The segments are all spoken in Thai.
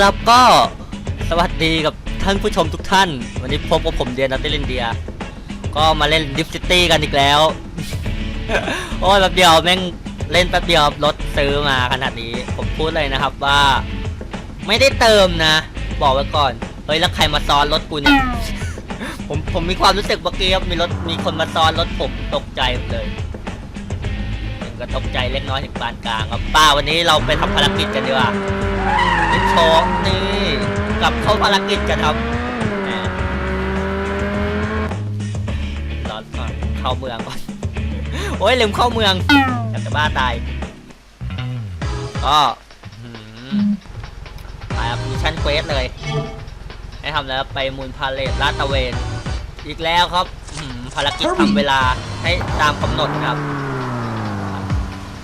แล้วก็สวัสดีกับท่านผู้ชมทุกท่าน วันนี้พบกับผมเดียนัตเตลินเดีย ก็มาเล่นดิฟซิตี้กันอีกแล้ว โอ้ยแป๊บเดียวแม่งเล่นแป๊บเดียวรถซื้อมาขนาดนี้ ผมพูดเลยนะครับว่า ไม่ได้เติมนะ บอกไว้ก่อน เฮ้ยแล้วใครมาซ้อนรถกูเนี่ยผมผมมีความรู้สึกเมื่อกี้ครับมีรถมีคนมาซ้อนรถผมตกใจเลย ถึงก็ตกใจเล็กน้อยถึงปานกลางครับป้าวันนี้เราไปทำภารกิจกันดีกว่านิโชว์นี่กลับเข้าภารกิจกันครับแหมรอก่อนเข้าเมืองก่อนโอ้ยลืมเข้าเมืองอยากจะบ้าตายก็ไปครับมิชชั่นเควสเลยให้ทำแล้วไปมูลพาเลทลาดตะเวน อีกแล้วครับภารกิจทำเวลาให้ตามกำหนดครับ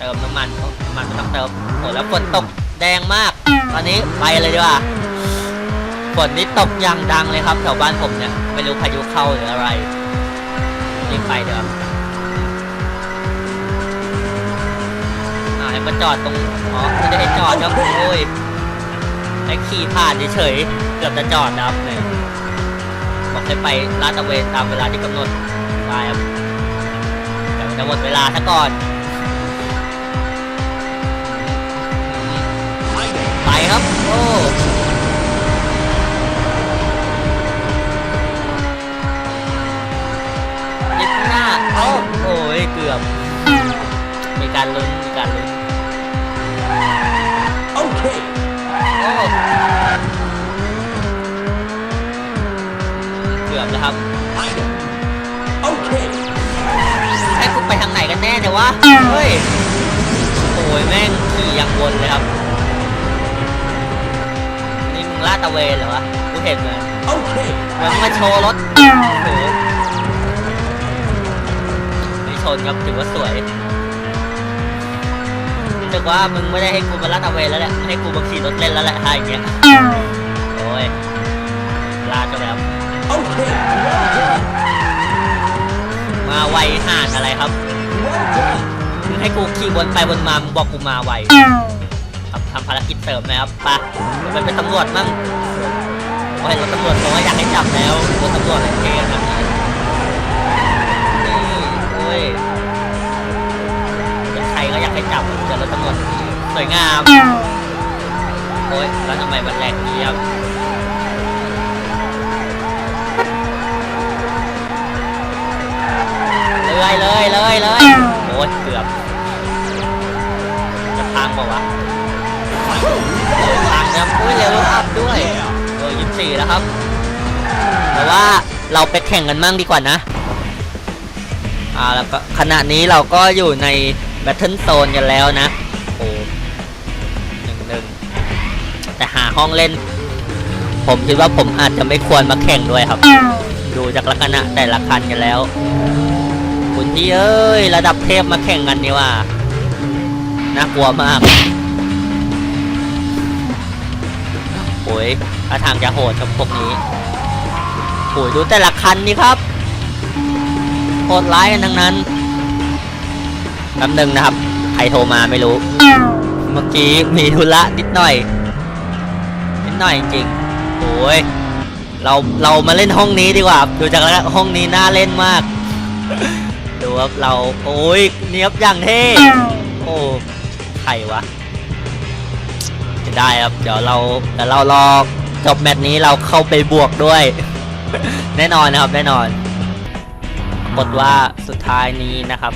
เติมน้ำมันน้ำมันไม่ต้องเติมโอ้แล้วฝนตกแดงมาก ตอนนี้ไปเลยดีกว่าฝนนี่ตกอย่างดังเลยครับแถวบ้านผมเนี่ยไม่รู้พายุเข้าหรืออะไรรีบไปเดี๋ยวอ่าให้มาจอดตรงอ๋อไม่ได้ให้จอดครับโอ้ยไอ้ขี่ผ่านเฉยๆเกือบจะจอดนะครับเนี่ยบอกให้ไปลาดตระเวนตามเวลาที่กำหนดไปครับแต่จะหมดเวลาซะก่อน ครับ โอ้ยิบหน้า เอ้าโอ้ยเกือบ มีการลุ้นมีการลุ้น Okay. โอ้เกือบแล้วครับ Okay. ให้กูไปทางไหนกันแน่เนี่ยวะ เฮ้ย โอ้ยแม่งขี่ยังวนเลยครับนี่มึง ลาดตระเวนเหรอวะกูเห็นเลย Okay. เหมือนมาโชว์รถโอ้โหนี่ชนครับถือว่าสวยรู้สึกว่ามึงไม่ได้ให้กูมาลาดตระเวนแล้วแหละให้กูมาขี่รถเล่นแล้วแหละถ้าอย่างเงี้ยโอ้ยลาดก็แล้ว Okay. มาไวห่านอะไรครับมึงให้กูขี่วนไปวนมามึงบอกกูมาไว ทำทำภารกิจเสริมนะครับปะไปเป็นตำรวจมั่งโอ้ยรถตำรวจบอกว่าอยากให้จับแล้วรถตำรวจอะไรเท่ขนาดนี้นี่โอ้ยใครก็อยากให้จับเจอรถตำรวจสวยงามโอ้ยแล้วทำไมมันแรงเยี่ยมเลยเลยเลยเลย ด้วยเออยี่สี่แล้วครับ แต่ว่าเราไปแข่งกันมั่งดีกว่านะอ่าแล้วก็ขณะนี้เราก็อยู่ในแบทเทิลโซนกันแล้วนะโอ้หนึ่งหนึ่งแต่หาห้องเล่น ผมคิดว่าผมอาจจะไม่ควรมาแข่งด้วยครับ ดูจากลักษณะแต่ละคันกันแล้ว คุณพี่เอ้ย ระดับเทพมาแข่งกันนี่ว่าน่ากลัวมาก โอ้ยท่าทางจะโหดกับพวกนี้โอ้ยดูแต่ละคันนี่ครับโหดร้ายกันทั้งนั้นแป๊บนึงนะครับ ใครโทรมาไม่รู้ เมื่อกี้มีธุระนิดหน่อย นิดหน่อยจริงๆโอ้ยเราเรามาเล่นห้องนี้ดีกว่าดูจากแล้วห้องนี้น่าเล่นมากดูครับเราโอ้ยเนียบอย่างเท่โอ้ใครวะ ได้ครับ เดี๋ยวเราเดี๋ยวเรารอจบแมตช์นี้เราเข้าไปบวกด้วย แน่นอนนะครับ แน่นอนกดว่าสุดท้ายนี้นะครับ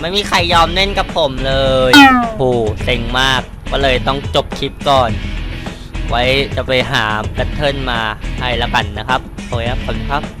ไม่มีใครยอมเล่นกับผมเลยโอ้เซ็งมาก ก็เลยต้องจบคลิปก่อน ไว้จะไปหาแพทเทิร์นมาให้ล้วกันนะครับโอเคครับขอบคุณครับ